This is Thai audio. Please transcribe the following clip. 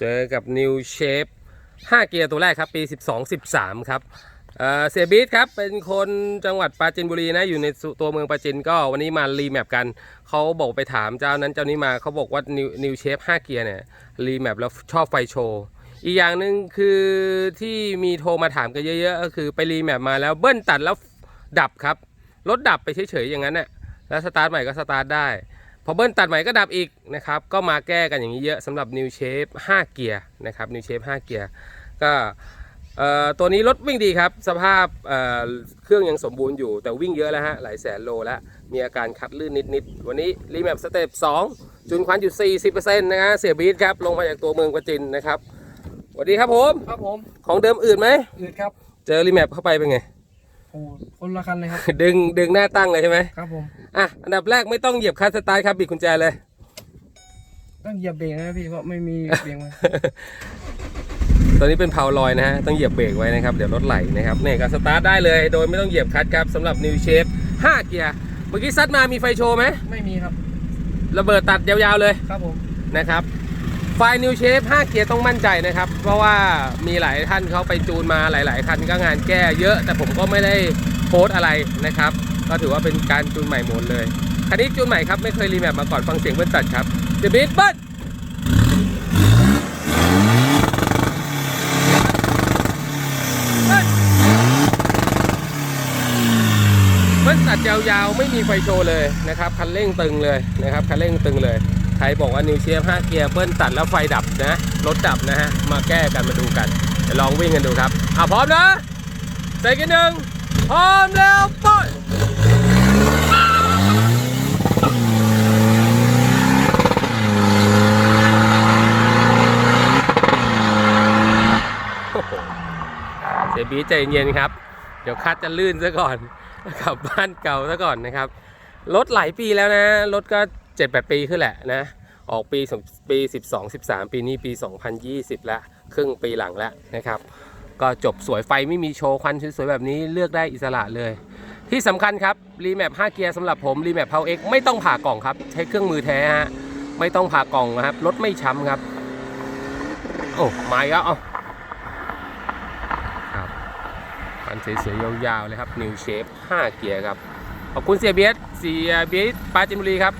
เจอกับ New Shape 5 เกียร์ตัวแรกครับ ปี 12 13 ครับเเสียบีทครับ เป็นคนจังหวัดปราจีนบุรีนะ อยู่ในตัวเมืองปราจีนก็วันนี้มารีแมปกัน เขาบอกไปถามเจ้านั้นเจ้านี้มาเขาบอกว่า New New Shape 5 เกียร์เนี่ยรีแมปแล้วชอบไฟโชว์อีกอย่างหนึ่งคือที่มีโทรมาถามกันเยอะๆ ก็คือไปรีแมปมาแล้วเบิ้ลตัดแล้วดับครับ รถดับไปเฉยๆอย่างนั้นน่ะแล้วสตาร์ทใหม่ก็สตาร์ทได้ พอเบิ้ลตัดใหม่ก็ดับอีกนะครับ ก็มาแก้กันอย่างนี้เยอะสำหรับ New Shape 5 เกียร์นะครับ New Shape 5 เกียร์ก็เอ่อตัวนี้รถวิ่งดีครับ สภาพเอ่อเครื่องยังสมบูรณ์อยู่ แต่วิ่งเยอะแล้วฮะหลายแสนโลแล้ว มีอาการคัดลื่นนิดๆวันนี้รีแมปสเต็ป2จุนควันอยู่ 40%นะฮะเสียบีทครับ ลงมาจากตัวเมืองประจินนะครับสวัสดีครับผม ครับผม ของเดิมอื่นไหมอืดครับ เจอรีแมปเข้าไปเป็นไงโอ้คนละคันเลยครับ ดึงดึงหน้าตั้งเลยใช่ไหมครับผม อะอันดับแรกไม่ต้องเหยียบคลัตช์สตาร์ทครับบิดกุญแจเลย ต้องเหยียบเบรกนะพี่เพราะไม่มีเบรกมาตอนนี้เป็นเพาลอยนะฮะ ต้องเหยียบเบรกไว้นะครับ เดี๋ยวรถไหลนะครับเนี่ยก็สตาร์ทได้เลย โดยไม่ต้องเหยียบคลัตช์ครับสำหรับ New Shape 5 เกียร์ เมื่อกี้ซัดมามีไฟโชว์ไหมไม่มีครับ ระเบิดตัดยาวๆเลยครับผมนะครับ ไฟ New Shape 5เกียร์ต้องมั่นใจนะครับ เพราะว่ามีหลายท่านเขาไปจูนมาหลาย ๆ คันก็งานแก้เยอะ แต่ผมก็ไม่ได้โพสอะไรนะครับ ก็ถือว่าเป็นการจูนใหม่หมดเลย คันนี้จูนใหม่ครับ ไม่เคยรีแมปมาก่อนฟังเสียงเบิ้ลตัดครับเดบิทเบิ้ลเบิ้ลตัดยาว ๆ ไม่มีไฟโชว์เลยนะครับ คันเร่งตึงเลยนะครับ คันเร่งตึงเลย ใครบอกว่านิวเชียร์5เกียร์เบิ้ลตัดแล้วไฟดับนะรถดับนะฮะ มาแก้กันมาดูกันลองวิ่งกันดูครับ อะพร้อมนะ ใส่กันหนึ่งพร้อมแล้วปโอ้โหเสบีใจเย็นครับ เดี๋ยวคัดจะลื่นซะก่อนกลับบ้านเก่าซะก่อนนะครับ รถหลายปีแล้วนะ รถก็ 7-8ปีขึ้นแหละนะ ออกปีปี12 13ปีนี้ปี2020แล้วครึ่งปีหลังแล้วนะครับ ก็จบสวยไฟไม่มีโชว์ควันสวยๆแบบนี้เลือกได้อิสระเลย ที่สำคัญครับรีแมป5เกียร์สำหรับผมรีแมปเพาเอ็กไม่ต้องผ่ากล่องครับ ใช้เครื่องมือแท้ฮะไม่ต้องผ่ากล่องนะครับรถไม่ช้ำครับ โอ้ไม่ก็เอาครับคันสวยๆยาวๆเลยครับ New Shape 5เกียร์ครับขอบคุณเสียเบียสเสียเบียสปาจินบุรีครับ